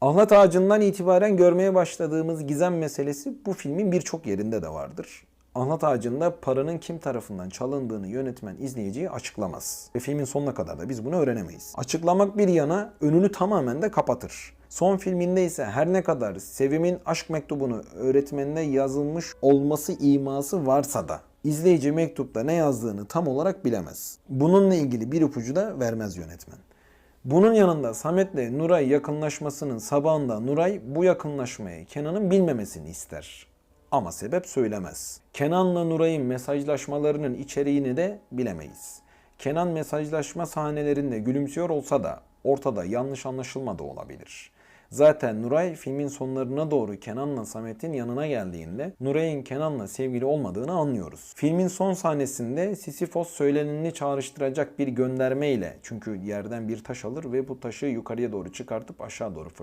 Ahlat Ağacı'ndan itibaren görmeye başladığımız gizem meselesi bu filmin birçok yerinde de vardır. Ahlat Ağacı'nda paranın kim tarafından çalındığını yönetmen izleyiciye açıklamaz. Ve filmin sonuna kadar da biz bunu öğrenemeyiz. Açıklamak bir yana önünü tamamen de kapatır. Son filminde ise her ne kadar Sevim'in aşk mektubunu öğretmenine yazılmış olması iması varsa da izleyici mektupta ne yazdığını tam olarak bilemez. Bununla ilgili bir ipucu da vermez yönetmen. Bunun yanında Samet'le Nuray yakınlaşmasının sabahında Nuray bu yakınlaşmayı Kenan'ın bilmemesini ister. Ama sebep söylemez. Kenan'la Nuray'ın mesajlaşmalarının içeriğini de bilemeyiz. Kenan mesajlaşma sahnelerinde gülümsüyor olsa da ortada yanlış anlaşılma da olabilir. Zaten Nuray filmin sonlarına doğru Kenan'la Samet'in yanına geldiğinde Nuray'ın Kenan'la sevgili olmadığını anlıyoruz. Filmin son sahnesinde Sisyphos söyleneni çağrıştıracak bir gönderme ile çünkü yerden bir taş alır ve bu taşı yukarıya doğru çıkartıp aşağı doğru fırlatır.